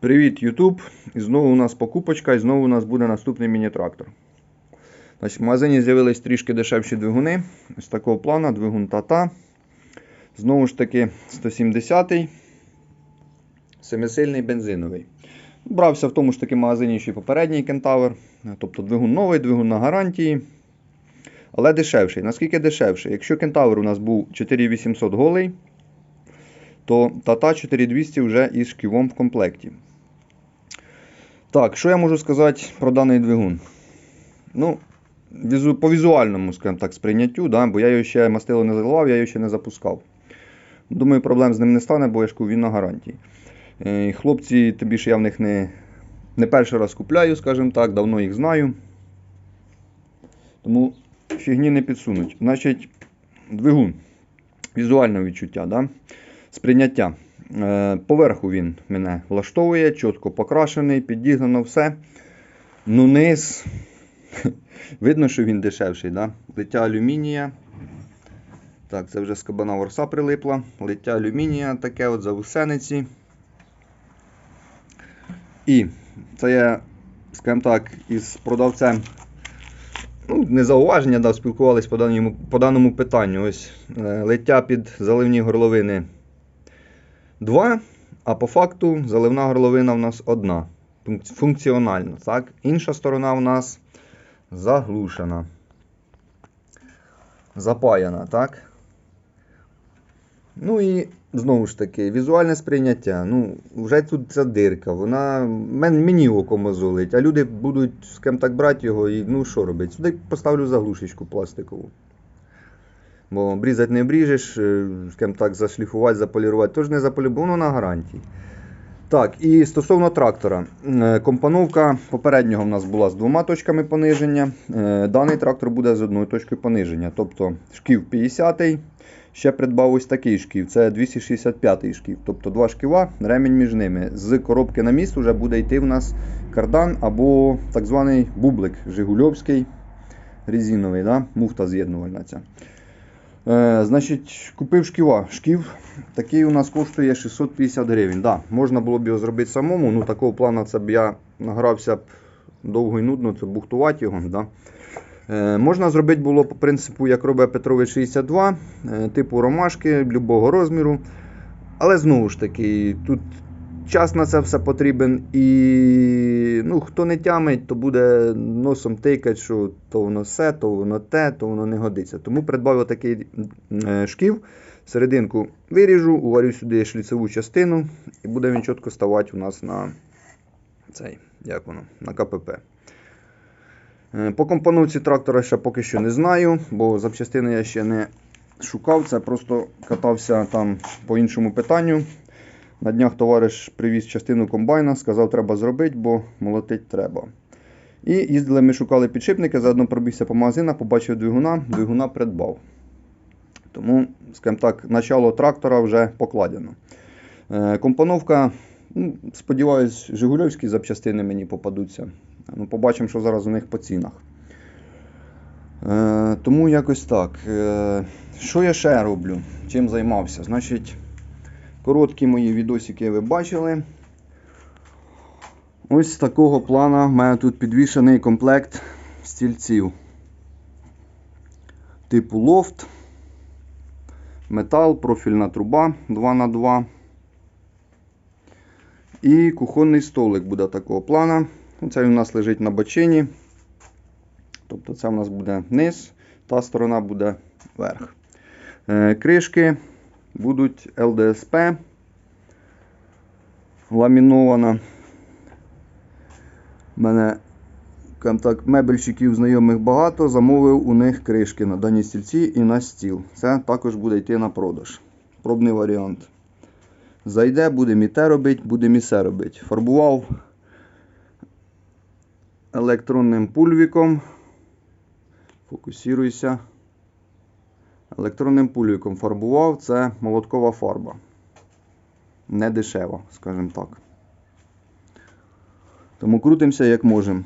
Привіт, YouTube! І знову у нас покупочка, і знову у нас буде наступний міні-трактор. В магазині з'явились трішки дешевші двигуни. Ось такого плана, двигун Тата. Знову ж таки, 170-й, семисильний бензиновий. Брався в тому ж таки магазині ще й попередній кентавр. Тобто двигун новий, двигун на гарантії. Але дешевший. Наскільки дешевший? Якщо кентавр у нас був 4800 голий, то Тата 4200 вже із шківом в комплекті. Так, що я можу сказати про даний двигун? Ну, візу, по візуальному, скажімо так, сприйняттю, да, бо я його ще мастило не заливав, я його ще не запускав. Думаю, проблем з ним не стане, бо я ж він на гарантії. Е, Хлопці, тобі ж я в них не, не перший раз купляю, скажімо так, давно їх знаю. Тому фігні не підсунуть. Значить, двигун. Візуальне відчуття, да? сприйняття. Е, Поверху він мене влаштовує, чітко покрашений, підігнано все. Ну, низ. Видно, що він дешевший, да? Лиття алюмінія. Так, це вже з кабана ворса прилипла. Лиття алюмінія, таке от завусениці. І це я, скажімо так, із продавцем ну, не зауваження дав, спілкувалися по даному, по даному питанню. Ось е, лиття під заливні горловини 2, а по факту заливна горловина в нас одна. Функ- Функціональна. Так? Інша сторона в нас заглушена. Запаяна, так? Ну і знову ж таки, візуальне сприйняття. Ну, вже тут ця дирка, вона мені око мозолить, а люди будуть, скажімо так, брати його і ну що робити? Сюди поставлю заглушечку пластикову. Бо обрізати не обріжеш, е, скажімо так, зашліфувати, заполірувати, тож не заполірувати, воно на гарантії. Так, і стосовно трактора. Е, Компоновка попереднього в нас була з двома точками пониження. Е, Даний трактор буде з одною точкою пониження. Тобто шків 50-й, ще придбав ось такий шків, це 265-й шків. Тобто два шківа, ремінь між ними. З коробки на міст вже буде йти в нас кардан або так званий бублик Жигульовський, резиновий, да? муфта з'єднувальна ця. Е, значить, купив шківа. Шків такий у нас коштує 650 гривень. Да, можна було б його зробити самому. Ну, такого плану це б я награвся б довго і нудно, це бухтувати його. Да. Е, можна зробити було по принципу, як робить Петрович 62, е, типу ромашки любого розміру. Але знову ж таки, тут час на це все потрібен. І ну, хто не тямить, то буде носом тикати, що то воно все, то воно те, то воно не годиться. Тому придбав такий е, шків. Серединку виріжу, уварю сюди шліцеву частину, і буде він чітко ставати у нас на цей, як воно, на КПП. Е, По компоновці трактора ще поки що не знаю, бо запчастини я ще не шукав. Це просто катався там по іншому питанню. На днях товариш привіз частину комбайна, сказав, треба зробити, бо молотить треба. І їздили, ми шукали підшипники, заодно пробігся по магазинах, побачив двигуна, двигуна придбав. Тому, скажімо так, начало трактора вже покладено. Е, Компоновка, ну, сподіваюсь, Жигульовські запчастини мені попадуться. Ну, побачимо, що зараз у них по цінах. Е, тому якось так. Е, що я ще роблю? Чим займався? Значить, короткі мої відосики ви бачили. Ось з такого плана в мене тут підвішений комплект стільців. Типу лофт, метал, профільна труба 2х2. І кухонний столик буде такого плана. Це у нас лежить на бочині. Тобто це у нас буде низ, та сторона буде верх. Е, Кришки будуть ЛДСП ламінована. У мене так, мебельщиків знайомих багато, замовив у них кришки на дані стільці і на стіл. Це також буде йти на продаж. Пробний варіант. Зайде, будемо і те робити, будемо і все робити. Фарбував електронним пульвіком. Фокусіруйся. Електронним пульвіком фарбував. Це молоткова фарба. Не дешево, скажімо так. Тому крутимося як можемо.